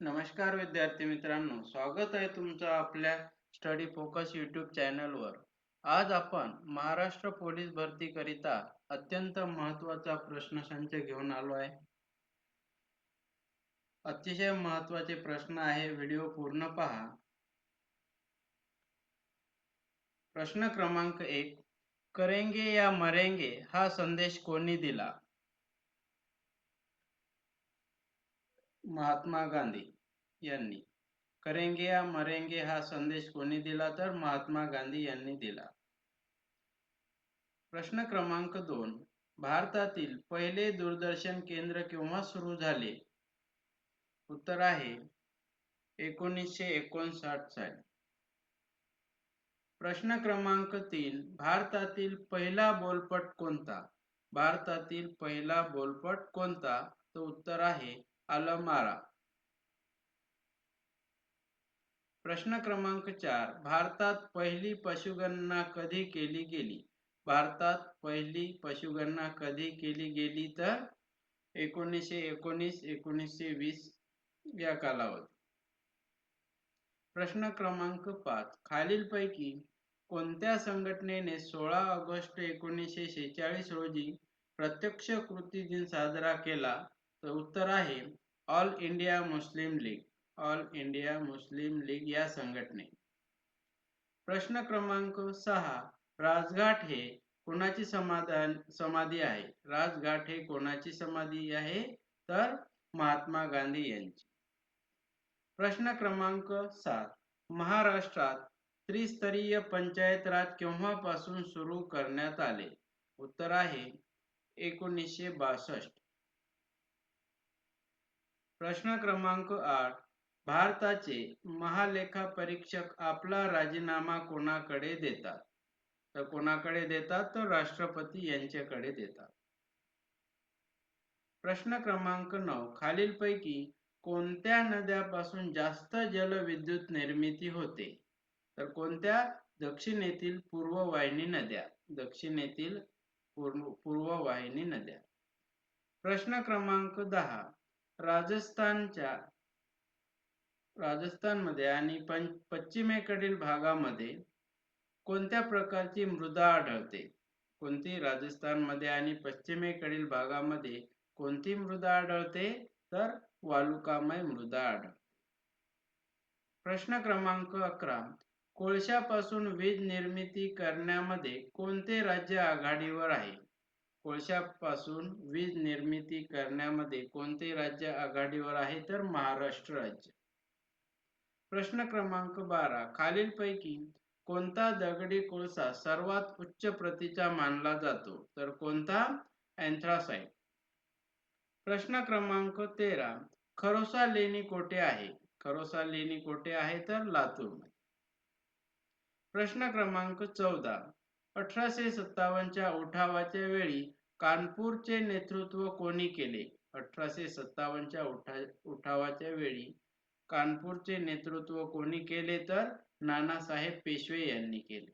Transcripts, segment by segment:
नमस्कार विद्यार्थी मित्रांनो स्वागत आहे तुमचं आपल्या स्टडी फोकस युट्यूब चॅनलवर आज आपण महाराष्ट्र पोलीस भरतीकरिता अत्यंत महत्त्वाचा प्रश्नसंच घेऊन आलो आहे. अतिशय महत्त्वाचे प्रश्न आहे. व्हिडिओ पूर्ण पहा. प्रश्न क्रमांक एक. करेंगे या मरेंगे हा संदेश कोणी दिला? महात्मा गांधी यांनी. करेंगे या मरेंगे हा संदेश कोणी दिला? तर महात्मा गांधी यांनी दिला. प्रश्न क्रमांक दोन. भारतातील पहिले दूरदर्शन केंद्र केव्हा सुरू झाले? उत्तर आहे एकोणीसशे एकोणसाठ साली. प्रश्न क्रमांक तीन भारतातील पहिला बोलपट कोणता? भारतातील पहिला बोलपट कोणता? तो उत्तर आहे अलमारा प्रश्न क्रमांक चार भारतात पहिली पशुगणना कधी केली गेली? भारतात पहिली पशुगणना कधी केली गेली तर? एकोणीसशे एकोणीस एकोणीसशे वीस या कालावधी प्रश्न क्रमांक पाच. खालीलपैकी कोणत्या संघटनेने सोळा ऑगस्ट एकोणीसशे शेहेचाळीस रोजी प्रत्यक्ष कृती दिन साजरा केला? तर उत्तर आहे All India Muslim League. All India Muslim League या संघटने. प्रश्न क्रमांक सहा. राजघाट हे कोणाची समाधान समाधी आहे? राजघाट हे कोणाची समाधी आहे? तर महात्मा गांधी यांची. प्रश्न क्रमांक सात. महाराष्ट्रात त्रिस्तरीय पंचायत राज केव्हापासून सुरू करण्यात आले? उत्तर आहे एकोणीसशे बासष्ट. प्रश्न क्रमांक आठ. भारताचे महालेखा परीक्षक आपला राजीनामा कोणाकडे देतात? तर कोणाकडे देतात? तर राष्ट्रपती यांच्याकडे देतात. प्रश्न क्रमांक नऊ. खालीलपैकी कोणत्या नद्यापासून जास्त जलविद्युत निर्मिती होते? तर कोणत्या? दक्षिणेतील पूर्ववाहिनी नद्या. दक्षिणेतील पूर्व वाहिनी नद्या. प्रश्न क्रमांक दहा. राजस्थानच्या राजस्थानमध्ये आणि पश्चिमेकडील भागामध्ये कोणत्या प्रकारची मृदा आढळते? कोणती? राजस्थानमध्ये आणि पश्चिमेकडील भागामध्ये कोणती मृदा आढळते? तर वालुकामय मृदा प्रश्न क्रमांक अकरा. कोळशापासून वीज निर्मिती करण्यामध्ये कोणते राज्य आघाडीवर आहे? कोळशापासून वीज निर्मिती करण्यामध्ये कोणते राज्य आघाडीवर आहे? तर महाराष्ट्र राज्य. प्रश्न क्रमांक बारा. खालीलपैकी कोणता दगडी कोळसा सर्वात उच्च प्रतीचा मानला जातो? तर कोणता? अँथ्रासाइट प्रश्न क्रमांक तेरा. खरोसा लेणी कोठे आहे? खरोसा लेणी कोठे आहे तर लातूरमध्ये प्रश्न क्रमांक चौदा. अठराशे सत्तावन्नच्या उठावाच्या वेळी कानपूरचे नेतृत्व कोणी केले? अठराशे सत्तावन्नच्या उठा उठावाच्या वेळी कानपूरचे नेतृत्व कोणी केले तर नानासाहेब पेशवे यांनी केले?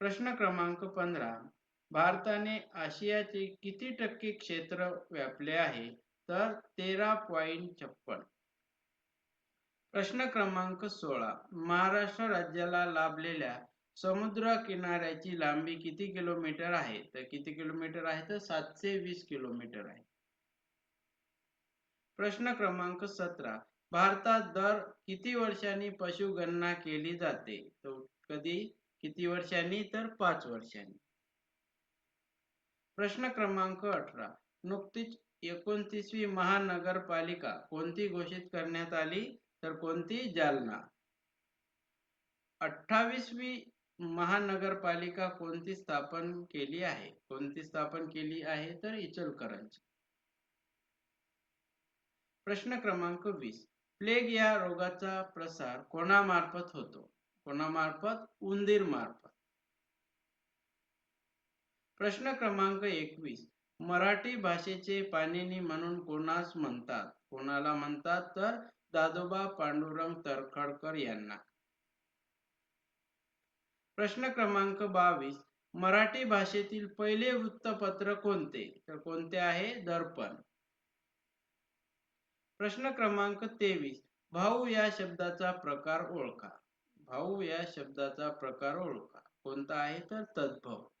प्रश्न क्रमांक पंधरा. भारताने आशियाचे किती टक्के क्षेत्र व्यापले आहे? तर तेरा पॉईंट छप्पन. प्रश्न क्रमांक सोळा. महाराष्ट्र राज्याला लाभलेल्या समुद्र किनाऱ्याची लांबी किती किलोमीटर आहे? तर किती किलोमीटर आहे? तर सातशे वीस किलोमीटर आहे. प्रश्न क्रमांक सतरा. भारतात दर किती वर्षांनी पशुगणना केली जाते? तर कधी? किती वर्षांनी? तर पाच वर्षांनी. प्रश्न क्रमांक अठरा. नुकतीच एकोणतीसवी महानगरपालिका कोणती घोषित करण्यात आली? तर कोणती? जालना. अठ्ठावीसवी महानगरपालिका कोणती स्थापन केली आहे? कोणती स्थापन केली आहे? तर इचलकरंजी. प्रश्न क्रमांक वीस. प्लेग या रोगाचा प्रसार कोणामार्फत होतो? कोणामार्फत? उंदीर मार्फत प्रश्न क्रमांक एकवीस. मराठी भाषेचे पाणिनी म्हणून कोणास म्हणतात? कोणाला म्हणतात तर दादोबा पांडुरंग तरखडकर यांना. प्रश्न क्रमांक बावीस. मराठी भाषेतील पहिले वृत्तपत्र कोणते? तर कोणते आहे? दर्पण. प्रश्न क्रमांक तेवीस. भाऊ या शब्दाचा प्रकार ओळखा. भाऊ या शब्दाचा प्रकार ओळखा. कोणता आहे? तर तद्भव.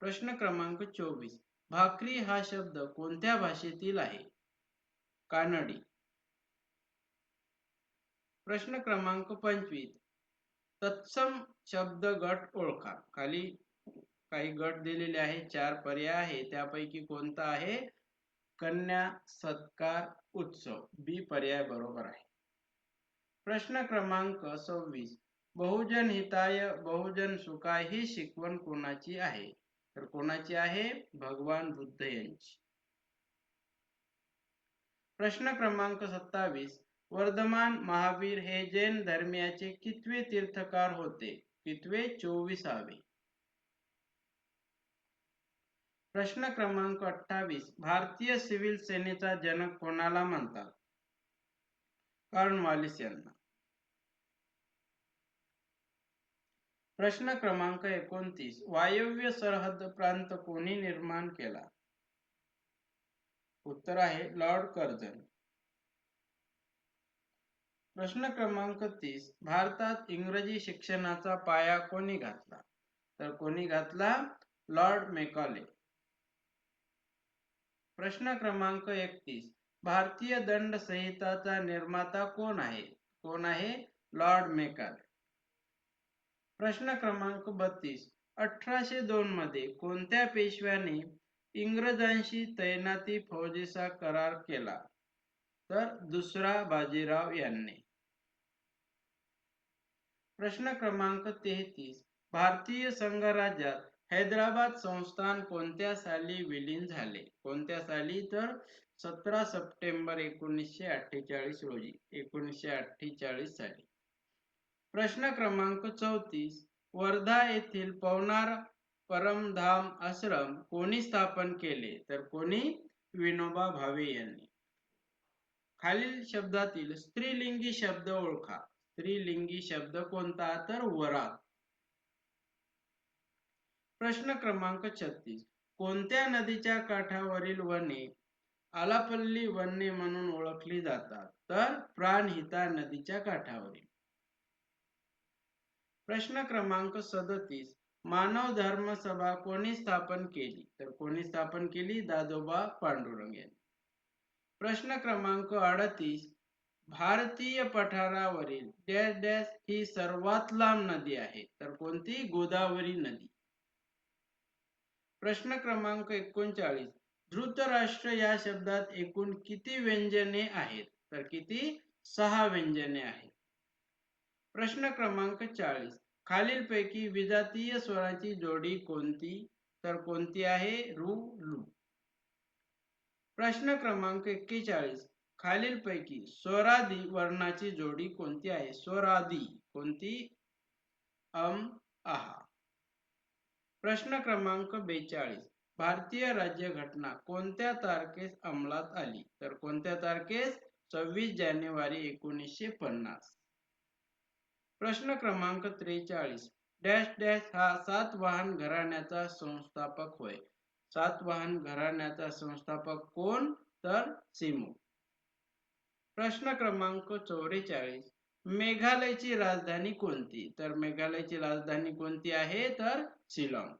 प्रश्न क्रमांक चोवीस. भाकरी हा शब्द कोणत्या भाषेतील आहे? कानडी. प्रश्न क्रमांक पंचवीस. तत्सम शब्द गट ओळखा. खाली काही गट दिलेले आहे चार पर्याय आहे त्यापैकी कोणता आहे? कन्या सत्कार उत्सव. बी पर्याय बरोबर आहे. प्रश्न क्रमांक सव्वीस. बहुजन हिताय बहुजन सुखाय ही शिकवण कोणाची आहे? तर कोणाची आहे? भगवान बुद्ध यांची. प्रश्न क्रमांक सत्तावीस. वर्धमान महावीर हे जैन धर्मियाचे कितवे तीर्थकार होते? कितवे? चोवीसावे. प्रश्न क्रमांक अठ्ठावीस. भारतीय सिव्हिल सेनेचा जनक कोणाला म्हणतात? वालिस यांना. प्रश्न क्रमांक एकोणतीस. वायव्य सरहद प्रांत कोणी निर्माण केला? उत्तर आहे लॉर्ड कर्जन प्रश्न क्रमांक तीस. भारतात इंग्रजी शिक्षणाचा पाया कोणी घातला? तर कोणी घातला? Lord Macaulay. प्रश्न क्रमांक एकतीस. भारतीय दंड संहिताचा निर्माता कोण आहे? कोण आहे? Lord Macaulay. प्रश्न क्रमांक बत्तीस. अठराशे दोन मध्ये कोणत्या पेशव्याने इंग्रजांशी तैनाती फौजेचा करार केला? तर दुसरा बाजीराव यांनी. प्रश्न क्रमांक तेहतीस. भारतीय संघराज्यात हैदराबाद संस्थान कोणत्या साली विलीन झाले? कोणत्या साली? तर सतरा सप्टेंबर एकोणीसशे अठ्ठेचाळीस रोजी. एकोणीसशे अठ्ठेचाळीस साली. प्रश्न क्रमांक चौतीस वर्धा येथील पवनार परमधाम आश्रम कोणी स्थापन केले? तर कोणी? विनोबा भावे यांनी. खालील शब्दातील स्त्रीलिंगी शब्द ओळखा. स्त्रीलिंगी शब्द कोणता? तर वरात प्रश्न क्रमांक छत्तीस कोणत्या नदीच्या काठावरील वने आलापल्ली वने म्हणून ओळखली जातात? तर प्राणहिता नदीच्या काठावरील. प्रश्न क्रमांक सदतीस. मानव धर्म सभा कोणी स्थापन केली? तर कोणी स्थापन केली? दादोबा पांडुरंग. यांनी प्रश्न क्रमांक अडतीस. भारतीय पठारावरील डॅश डॅश ही सर्वात लांब नदी आहे. तर कोणती? गोदावरी नदी. प्रश्न क्रमांक एकोणचाळीस. धृतराष्ट्र या शब्दात एकूण किती व्यंजने आहेत? तर किती? सहा व्यंजने आहेत. प्रश्न क्रमांक चाळीस. खालीलपैकी विजातीय स्वराची जोडी कोणती? तर कोणती आहे? रु लू. प्रश्न क्रमांक एक्केचाळीस. खालीलपैकी स्वरादी वर्णाची जोडी कोणती आहे? स्वरादी. कोणती? अम आहा प्रश्न क्रमांक बेचाळीस. भारतीय राज्यघटना कोणत्या तारखेस अंमलात आली? तर कोणत्या तारखेस? सव्वीस जानेवारी एकोणीसशे पन्नास. प्रश्न क्रमांक त्रेचाळीस. डॅश डॅश हा सातवाहन घराण्याचा संस्थापक होय. सातवाहन घराण्याचा संस्थापक कोण? तर सिमू. प्रश्न क्रमांक चौवेचाळीस. मेघालयची राजधानी कोणती? तर मेघालयची राजधानी कोणती आहे? तर शिलाँग.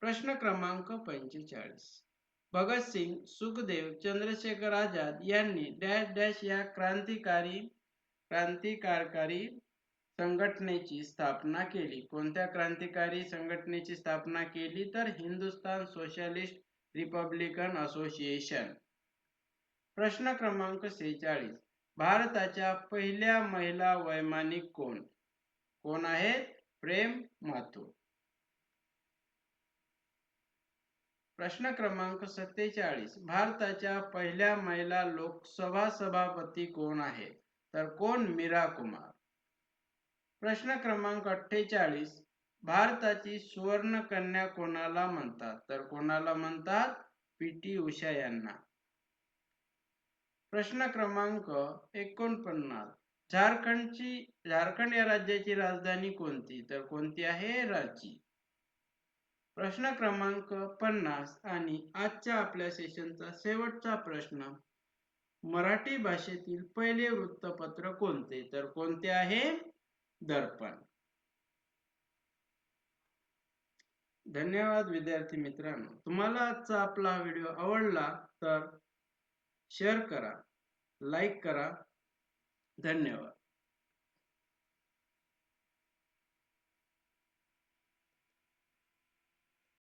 प्रश्न क्रमांक पंचेचाळीस. भगतसिंग सुखदेव चंद्रशेखर आझाद यांनी डॅश डॅश या क्रांतिकारी क्रांतिकारकारी संघटनेची स्थापना केली. कोणत्या क्रांतिकारी संघटनेची स्थापना केली? तर हिंदुस्तान सोशलिस्ट रिपब्लिकन असोसिएशन. प्रश्न क्रमांक सेहेचाळीस. भारताच्या पहिल्या महिला वैमानिक कोण? कोण आहेत प्रेम माथुर. प्रश्न क्रमांक सत्तेचाळीस. भारताच्या पहिल्या महिला लोकसभा सभापती कोण आहेत तर कोण? मीरा कुमार. प्रश्न क्रमांक अठ्ठेचाळीस भारताची सुवर्ण कन्या कोणाला म्हणतात? तर कोणाला म्हणतात? पी टी उषा यांना. प्रश्न क्रमांक एकोणपन्नास झारखंडची झारखंड या राज्याची राजधानी कोणती? तर कोणती आहे? रांची. प्रश्न क्रमांक पन्नास आणि आजच्या आपल्या सेशनचा शेवटचा प्रश्न मराठी भाषेतील पहिले वृत्तपत्र कोणते? तर कोणते आहे? दर्पण. धन्यवाद विद्यार्थी मित्रांनो. तुम्हाला आजचा आपला व्हिडिओ आवडला तर शेअर करा लाईक करा. धन्यवाद.